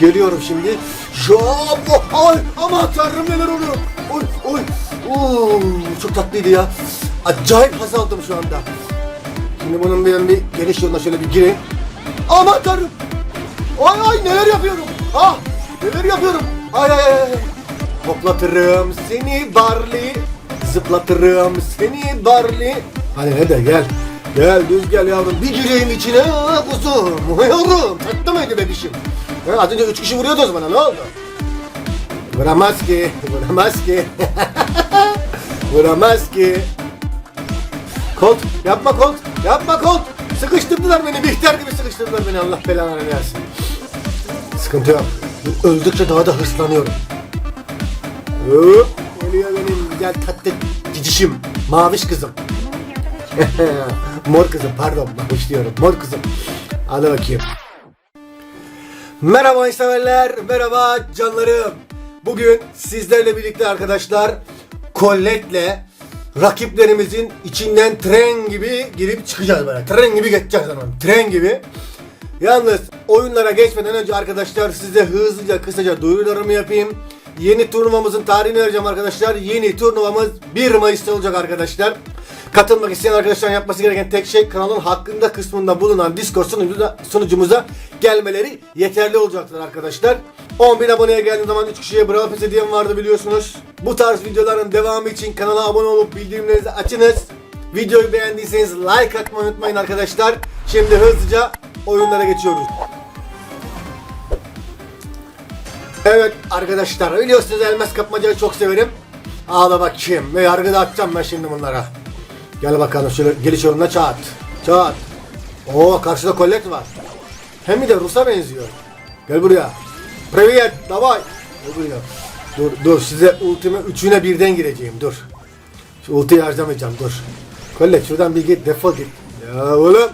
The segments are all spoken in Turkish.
Geliyorum şimdi. Jabo. Ay aman tanrım neler oluyor. Oy oy. Oo, çok tatlıydı ya. Acayip haz aldım şu anda. Şimdi bunun bir, bir geniş yoluna şöyle bir gireyim. Aman tanrım. Ay ay neler yapıyorum. Ah neler yapıyorum. Ay ay ay. Hoplatırım seni Barley. Zıplatırım seni Barley. Hadi ne de gel. Gel düz gel yavrum. Bir gireyim içine ha, kuzum. Yavrum tatlı mıydı bebişim? Ha, az önce üç kişi vuruyordunuz bana ne oldu? Vuramaz ki. Vuramaz ki. Vuramaz ki. Kolt yapma Kolt yapma Kolt. Sıkıştırdılar beni Bihter gibi sıkıştırdılar beni Allah belanı versin. Sıkıntı yok. Öldükçe daha da hırslanıyorum. Hop, geliyor benim güzel tatlı cicişim. Maviş kızım. Mor kızım pardon maviş diyorum. Mor kızım. Hadi bakayım. Merhaba severler, merhaba canlarım. Bugün sizlerle birlikte arkadaşlar Colette'le rakiplerimizin içinden tren gibi girip çıkacağız böyle. Tren gibi geçeceğiz zaman. Tren gibi. Yalnız oyunlara geçmeden önce arkadaşlar size hızlıca kısaca duyurularımı yapayım. Yeni turnuvamızın tarihini vereceğim arkadaşlar. Yeni turnuvamız 1 Mayıs'ta olacak arkadaşlar. Katılmak isteyen arkadaşların yapması gereken tek şey kanalın hakkında kısmında bulunan Discord sunucumuza, sunucumuza gelmeleri yeterli olacaktır arkadaşlar. 10.000 aboneye geldiğim zaman 3 kişiye Brawl Pass hediyem vardı biliyorsunuz. Bu tarz videoların devamı için kanala abone olup bildirimlerinizi açınız. Videoyu beğendiyseniz like atmayı unutmayın arkadaşlar. Şimdi hızlıca oyunlara geçiyoruz. Evet arkadaşlar biliyorsunuz elmas kapmacayı çok severim. Ağla bakayım ve yargıda atacağım ben şimdi bunlara. Gel bakalım şöyle geliş yolunda çat. Çat. Oo karşıda kollet var. Hem de Rus'a benziyor. Gel buraya. Previyet davay. Gel buraya. Dur dur size ultime üçüne birden gireceğim dur. Şu ultiyi harcamayacağım dur. Kollet şuradan bir git defol git. Ya oğlum.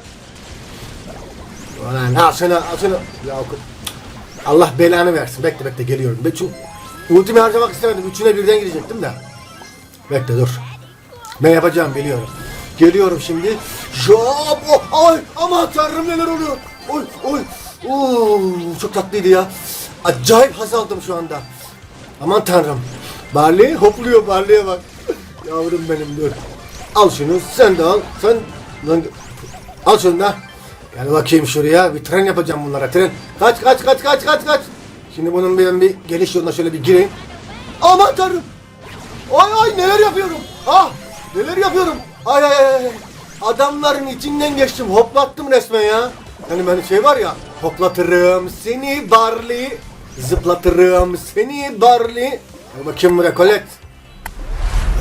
Ulan ha sana sana. Ya Allah belanı versin. Bekle bekle geliyorum. ben Çünkü ultimi harcamak istemedim. Üçüne birden girecektim de. Bekle dur. Ne yapacağım biliyorum. Geliyorum şimdi. Jabo! Ay aman tanrım neler oluyor. Oy oy. Oo, çok tatlıydı ya. Acayip haz aldım şu anda. Aman tanrım. Barley hopluyor Barley'e bak. Yavrum benim dur. Al şunu sen de al. Sen lan, al şunu da. Gel bakayım şuraya. Bir tren yapacağım bunlara. Tren. Kaç kaç kaç kaç kaç kaç. Şimdi bunun bir, bir geliş yoluna şöyle bir gireyim. Aman tanrım. Ay ay neler yapıyorum. Ah neler yapıyorum. Ay ay ay. Adamların içinden geçtim. Hoplattım resmen ya. Hani ben şey var ya. Hoplatırım seni Barley. Zıplatırım seni Barley. Bakayım buraya Colette.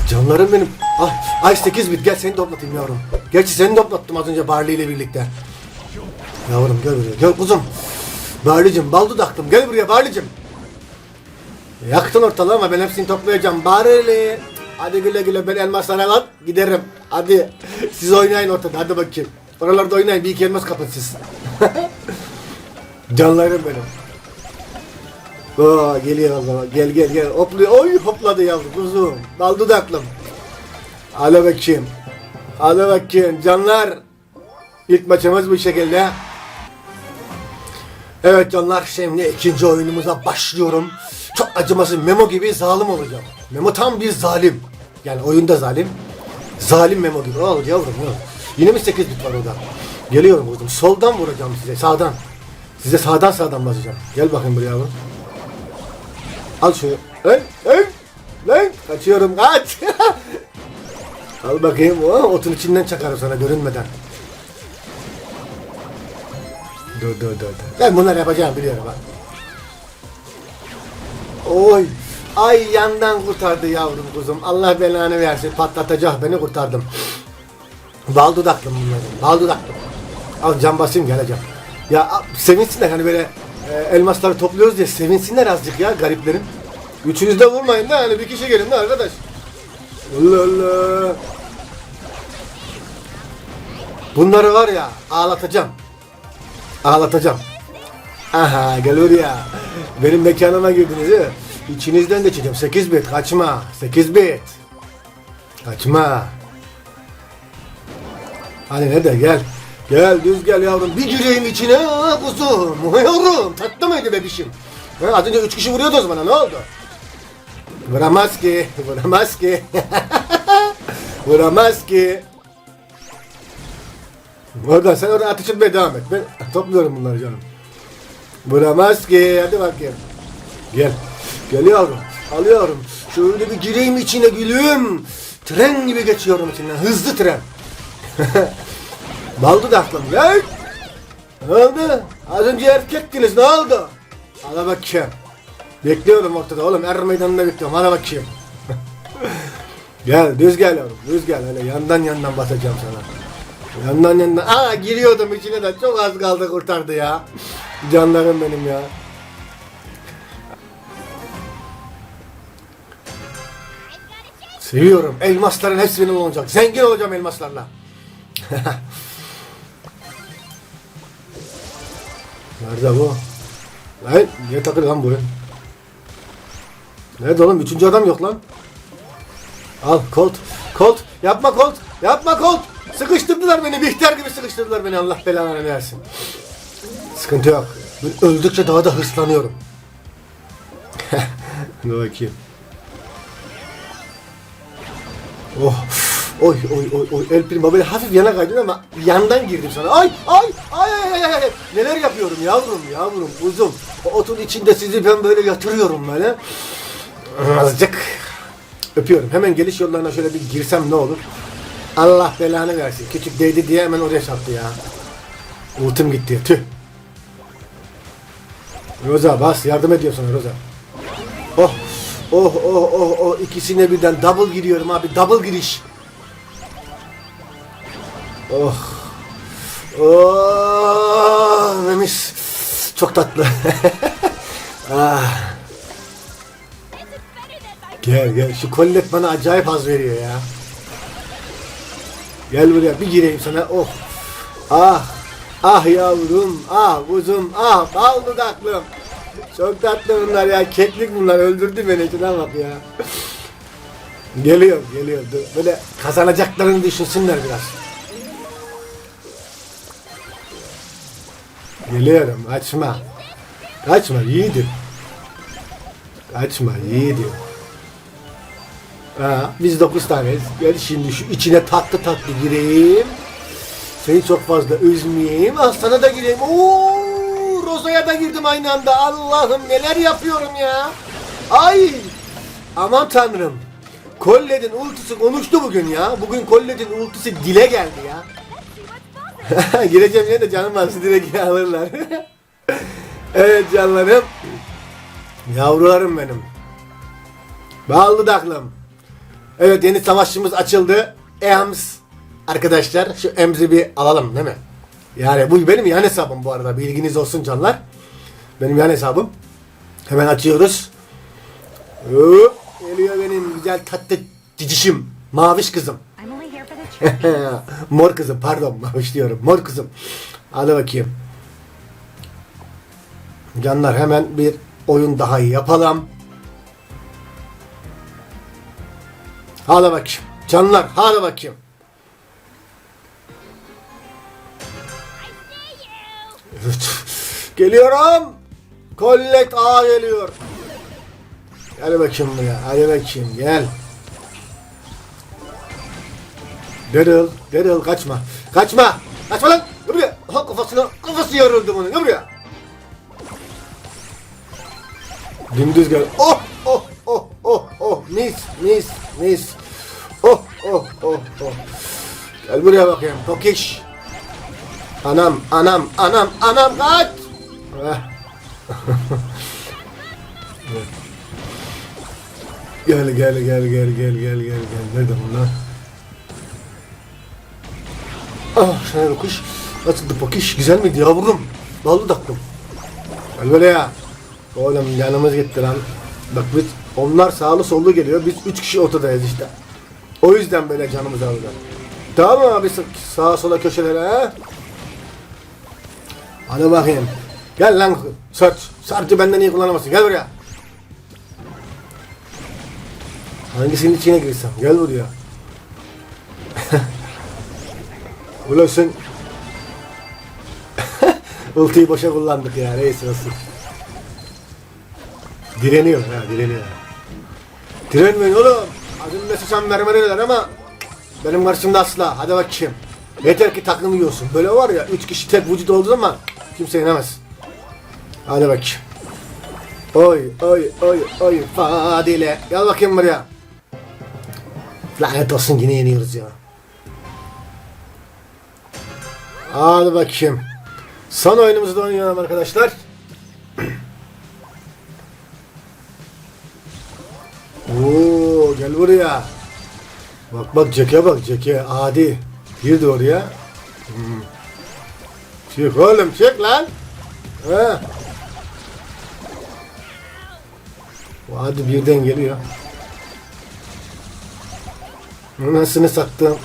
Canlarım benim. Ay, ay 8 bit gel seni toplatayım yavrum. Gerçi seni toplattım az önce Barley ile birlikte. Yavrum gel buraya gel kuzum. Barley'cim bal dudaklım gel buraya Barley'cim. Yaktın ortalığı ama ben hepsini toplayacağım. Barley. Hadi güle güle ben elmaslara lan giderim. Hadi siz oynayın ortada hadi bakayım. Oralarda oynayın bir iki elmas kapın siz. Canlarım benim. Oo, geliyor zaman. Gel gel gel. Hopluyor. Oy hopladı yavrum kuzum. Bal dudaklım. Hadi bakayım. Hadi bakayım canlar. İlk maçımız bu şekilde. Evet canlar şimdi ikinci oyunumuza başlıyorum. Çok acımasız Memo gibi zalim olacağım. Memo tam bir zalim. Yani oyunda zalim. Zalim Memo gibi. Al yavrum ya. Yine mi 8 bit var orada? Geliyorum kuzum. Soldan vuracağım size. Sağdan. Size sağdan sağdan basacağım. Gel bakayım buraya yavrum. Al şunu. Lan lan lan. Kaçıyorum kaç. Al bakayım. Oh, otun içinden çakarım sana görünmeden. Dur dur dur. dur. Ben bunları yapacağım biliyorum bak. Oy. Ay yandan kurtardı yavrum kuzum. Allah belanı versin. Patlatacak beni kurtardım. Bal dudaklım bunların. Bal dudaklım. Al cam basayım geleceğim. Ya sevinsinler hani böyle e, elmasları topluyoruz diye sevinsinler azıcık ya gariplerin. Üçünüz de vurmayın da hani bir kişi gelin de arkadaş. Allah Allah. Bunları var ya ağlatacağım. Ağlatacağım. Aha gel oraya. Benim mekanıma girdiniz ya. İçinizden de çıkacağım. 8 bit kaçma. 8 bit. Kaçma. Hadi ne de gel. Gel düz gel yavrum. Bir gireyim içine kuzum. Yavrum tatlı mıydı bebişim? Ha, az önce üç kişi vuruyordunuz bana ne oldu? Vuramaz ki. Vuramaz ki. Vuramaz ki. Oradan sen oradan ateş etmeye devam et. Ben topluyorum bunları canım. Vuramaz ki. Hadi bakayım. Gel. Gel yavrum. Alıyorum. Şöyle bir gireyim içine gülüm. Tren gibi geçiyorum içinden. Hızlı tren. Bal dudaklım. Gel. Ne oldu? Az önce erkektiniz. Ne oldu? Hadi bakayım. Bekliyorum ortada oğlum. Er meydanında bekliyorum. Hadi bakayım. gel düz gel yavrum. Düz gel. Öyle yandan yandan basacağım sana. Yandan yandan. Aa giriyordum içine de. Çok az kaldı kurtardı ya. Canlarım benim ya. Seviyorum. Elmasların hepsi benim olacak. Zengin olacağım elmaslarla. Nerede bu? Lan niye takır lan bu? Nerede oğlum? Üçüncü adam yok lan. Al Colt. Colt. Yapma Colt. Yapma Colt. Sıkıştırdılar beni. Bihter gibi sıkıştırdılar beni. Allah belanı versin. Sıkıntı yok. Ben öldükçe daha da hırslanıyorum. Dur bakayım. Oh. Oy oy oy oy El Primo böyle hafif yana kaydın ama yandan girdim sana. Ay ay ay ay ay ay. Neler yapıyorum yavrum yavrum uzun. O otun içinde sizi ben böyle yatırıyorum böyle. Azıcık öpüyorum. Hemen geliş yollarına şöyle bir girsem ne olur? Allah belanı versin. Küçük değdi diye hemen oraya çarptı ya. Ultim gitti. Tüh. Roza bas yardım ediyorsun Roza. Oh oh oh oh oh ikisine birden double giriyorum abi double giriş. Oh. Oh Memis. Çok tatlı. ah. Gel gel şu kollet bana acayip haz veriyor ya. Gel buraya bir gireyim sana. Oh. Ah. Ah yavrum. Ah kuzum. Ah bal dudaklım. Çok tatlı bunlar ya. Keklik bunlar. Öldürdü beni. Şuna bak ya. Geliyor geliyor. Böyle kazanacaklarını düşünsünler biraz. Geliyorum. Açma. Kaçma yiğidim. Kaçma yiğidim. Ha, biz dokuz taneyiz. Gel şimdi şu içine tatlı tatlı gireyim. Seni çok fazla üzmeyeyim. Ah sana da gireyim. Oo, Roza'ya da girdim aynı anda. Allah'ım neler yapıyorum ya. Ay. Aman tanrım. Kolled'in ultisi konuştu bugün ya. Bugün Kolled'in ultisi dile geldi ya. Gireceğim yine de canım var. Sizi direkt alırlar. evet canlarım. Yavrularım benim. Ballı daklım. Evet yeni savaşçımız açıldı. Ems. Arkadaşlar şu Ems'i bir alalım değil mi? Yani bu benim yan hesabım bu arada. Bilginiz olsun canlar. Benim yan hesabım. Hemen açıyoruz. Hop, Geliyor benim güzel tatlı cicişim. Maviş kızım. Mor kızım pardon maviş diyorum. Mor kızım. Hadi bakayım. Canlar hemen bir oyun daha yapalım. Hadi bakayım. Canlar hadi bakayım. Geliyorum. Kollet A geliyor. Gel bakayım buraya. Hadi bakayım gel. Daryl, Daryl kaçma. Kaçma. Kaçma lan. Gel buraya. Ha kafasına, kafası yarıldı bunun. Gel buraya. Dümdüz gel. Oh, oh, oh, oh, oh. Mis, mis, mis. Oh, oh, oh, oh. Gel buraya bakayım. Tokiş. Anam, anam, anam, anam kaç. Heh. gel, gel, gel, gel, gel, gel, gel, gel. Nerede bunlar? Ah, şuna bir kuş. Nasıldı bakış? Güzel miydi yavrum? Ballı daklım. Gel böyle ya. Oğlum yanımız gitti lan. Bak biz onlar sağlı sollu geliyor. Biz üç kişi ortadayız işte. O yüzden böyle canımız aldı. Tamam abi sağa sola köşelere ha? Hadi bakayım. Gel lan Search. Search'ı benden iyi kullanamazsın. Gel buraya. Hangisinin içine girsem? Gel buraya. Ulan sen Ultiyi boşa kullandık ya. Neyse olsun. Direniyor ha direniyor. Direnmeyin oğlum. Adımda susam vermeliler ama benim karşımda asla. Hadi bakayım. Yeter ki takım yiyorsun. Böyle var ya üç kişi tek vücut olduğu zaman kimse yenemez. Hadi bakayım. Oy oy oy oy Fadile. Gel bakayım buraya. Lanet olsun yine yeniyoruz ya. Hadi bakayım. Son oyunumuzu da oynayalım arkadaşlar. Buraya. Bak bak Jack'e bak Jack'e adi. Girdi oraya. Hmm. Çık oğlum çık lan. He. Hadi birden geliyor. Anasını sattım.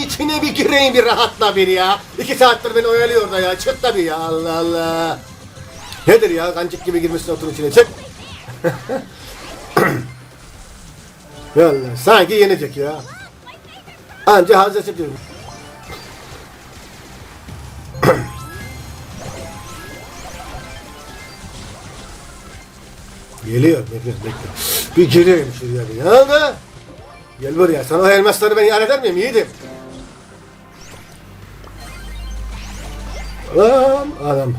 İçine bir gireyim bir rahatla bir ya. İki saattir beni oyalıyor da ya. Çık tabii ya Allah Allah. Nedir ya kancık gibi girmişsin otun içine çık. Vallahi sanki yenecek ya. Anca hazır diyorum. Geliyor bekle bekle. Bir gireyim şuraya bir. Ne oldu? Gel buraya. Sana o elmasları ben iade eder miyim? Yiğidim. Adam. Adam.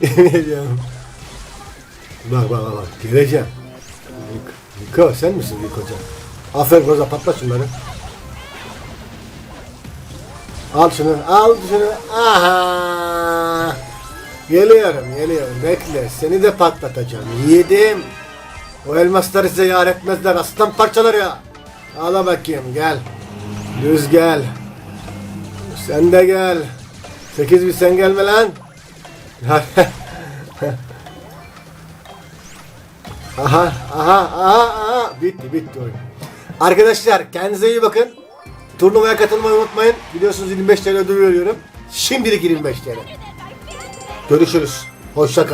Yemin ediyorum. Bak bak. bak. Geleceğim. Niko sen misin Niko'ca? Aferin Roza patla şunları. Al şunu, al şunu. Aha. Geliyorum, geliyorum. Bekle. Seni de patlatacağım. Yedim. O elmasları size yar etmezler. Aslan parçaları ya. Ala bakayım gel. Düz gel. Sen de gel. Sekiz bir sen gelme lan. aha, aha, aha, aha. Bitti, bitti oyun. Arkadaşlar kendinize iyi bakın. Turnuvaya katılmayı unutmayın. Biliyorsunuz 25 TL ödül veriyorum. Şimdilik 25 TL. Görüşürüz. Hoşça kalın.